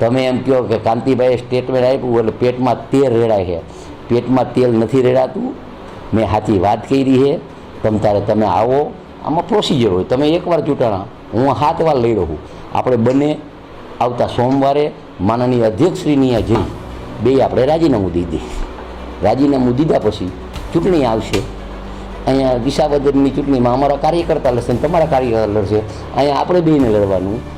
તમે એમ કહો કે કાંતિભાઈએ સ્ટેટમેન્ટ આપ્યું એટલે પેટમાં તેલ રેડાય છે. પેટમાં તેલ નથી રેડાતું. મેં સાચી વાત કરી છે. તમ તારે તમે આવો. આમાં પ્રોસિજર હોય. તમે એકવાર ચૂંટાણા. હું સાત વાર લઈ રહું. આપણે બંને આવતા સોમવારે માનનીય અધ્યક્ષશ્રીની જઈ બે આપણે રાજીનામું દીધી રાજીનામું દીધા પછી ચૂંટણી આવશે. અહીંયા વિસાવદરની ચૂંટણીમાં અમારા કાર્યકર્તા લડશે તમારા કાર્યકર્તા લડશે. અહીંયા આપણે બેને લડવાનું.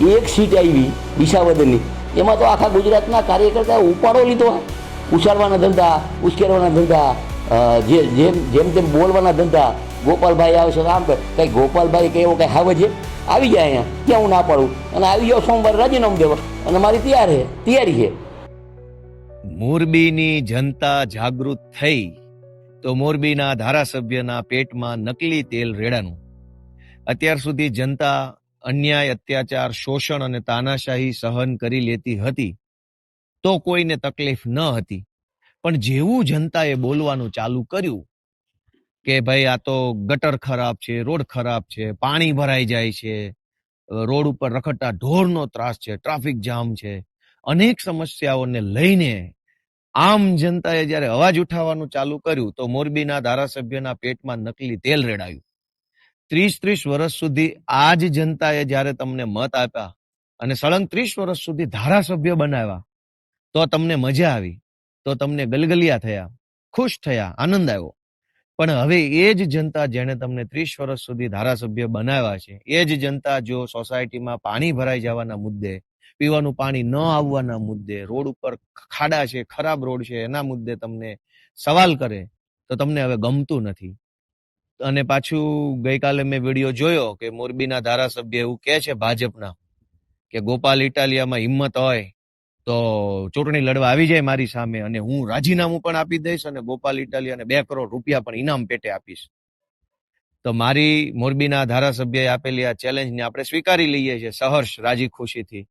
એક સીટ આવી વિસાવદરની. એમાં તો આખા ગુજરાતના કાર્યકર્તા ઉપાડો લીધો ઉછાળવાના ધંધા, ઉશ્કેરવાના ધંધા જે જેમ જેમ તેમ બોલવાના ધંધા. ગોપાલભાઈ આવશે આમ કંઈ ગોપાલભાઈ કે એવો કંઈ હાવે છે? આવી જાય અહીંયા. ક્યાં હું ના પાડું. અને આવી જાઓ સોમવારે રાજીનામું દેવા. અને મારી તૈયાર છે તૈયારી છે મોરબીની જનતા જાગૃત થઈ તો મોરબીના ધારાસભ્યના પેટમાં નકલી તેલ રેડાનું. અત્યાર સુધી જનતા અન્યાય, અત્યાચાર, શોષણ અને તાનાશાહી સહન કરી લેતી હતી તો કોઈને તકલીફ ન હતી. પણ જેવું જનતાએ બોલવાનું ચાલુ કર્યું કે ભાઈ આ તો ગટર ખરાબ છે, રોડ ખરાબ છે, પાણી ભરાઈ જાય છે, રોડ ઉપર રખડતા ઢોરનો ત્રાસ છે, ટ્રાફિક જામ છે, અનેક સમસ્યાઓને લઈને આમ જનતાએ જ્યારે અવાજ ઉઠાવવાનું ચાલુ કર્યું તો મોરબીના ધારાસભ્યના પેટમાં નકલી તેલ રેડાયું. ત્રીસ ત્રીસ વર્ષ સુધી આ જ જનતાએ જ્યારે તમને મત આપ્યા અને સળંગ ત્રીસ વર્ષ સુધી ધારાસભ્ય બનાવ્યા, તો તમને મજા આવી, તો તમને ગલગલિયા થયા, ખુશ થયા, આનંદ આવ્યો. પણ હવે એ જ જનતા જેણે તમને ત્રીસ વર્ષ સુધી ધારાસભ્ય બનાવ્યા છે, એ જ જનતા જો સોસાયટીમાં પાણી ભરાઈ જવાના મુદ્દે, પીવાનું પાણી ન આવવાના મુદ્દે, રોડ ઉપર ખાડા છે, ખરાબ રોડ છે, એના મુદ્દે તમને સવાલ કરે, તો તમને હવે ગમતું નથી. અને પાછું ગઈકાલે મેં વીડિયો જોયો કે મોરબીના ધારાસભ્ય એવું કહે છે ભાજપના કે ગોપાલ ઇટાલિયામાં હિંમત હોય તો ચૂંટણી લડવા આવી જાય મારી સામે અને હું રાજીનામું પણ આપી દઈશ અને ગોપાલ ઇટાલિયાને બે કરોડ રૂપિયા પણ ઇનામ પેટે આપીશ. તો મારી મોરબીના ધારાસભ્યએ આપેલી આ ચેલેન્જને આપણે સ્વીકારી લઈએ છીએ સહર્ષ રાજી ખુશીથી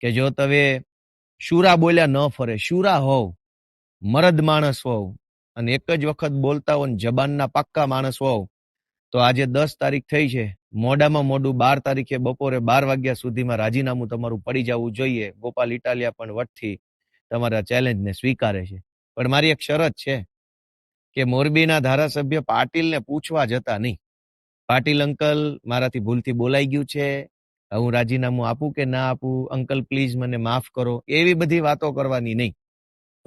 કે જો તમે શુરા બોલ્યા ન ફરે, શુરા હોવ, મરદ માણસ હોવ અને એક જ વખત બોલતા હો જબાનના પાક્કા માણસ હોવ તો આજે દસ તારીખ થઈ છે. મોડામાં મોડું બાર તારીખે બપોરે બાર વાગ્યા સુધીમાં રાજીનામું તમારું પડી જવું જોઈએ. ગોપાલ ઇટાલિયા પણ વટથી તમારા ચેલેન્જને સ્વીકારે છે. પણ મારી એક શરત છે કે મોરબીના ધારાસભ્ય પાટીલને પૂછવા જતા નહીં. પાટીલ અંકલ મારાથી ભૂલથી બોલાઈ ગયું છે. હું રાજીનામું આપું કે ના આપું? અંકલ, પ્લીઝ મને માફ કરો. એવી બધી વાતો કરવાની નહીં.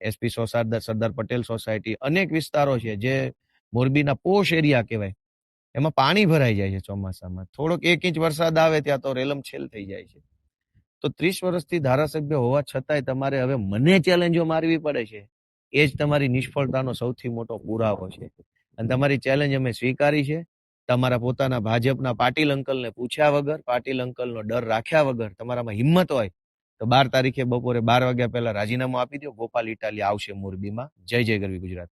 SP society Sardar Patel society, અનેક વિસ્તારો છે જે મોરબીના પોશ એરિયા કહેવાય. એમાં પાણી ભરાઈ જાય છે ચોમાસામાં. થોડોક એક ઇંચ વરસાદ આવે ત્યાં તો રેલમ છેલ થઈ જાય છે. તો ત્રીસ વર્ષથી ધારાસભ્ય હોવા છતાંય તમારે હવે મને ચેલેન્જો મારવી પડે છે. એ જ તમારી નિષ્ફળતાનો સૌથી મોટો પુરાવો છે. અને તમારી ચેલેન્જ અમે સ્વીકારી છે. તમારા પોતાના ભાજપના પાટીલ અંકલને પૂછ્યા વગર, પાટીલ અંકલનો ડર રાખ્યા વગર તમારામાં હિંમત હોય તો બાર તારીખે બપોરે બાર વાગ્યા પહેલા રાજીનામું આપી દો ગોપાલ ઇટાલી આવશે મોરબીમાં. જય જય ગરવી ગુજરાત.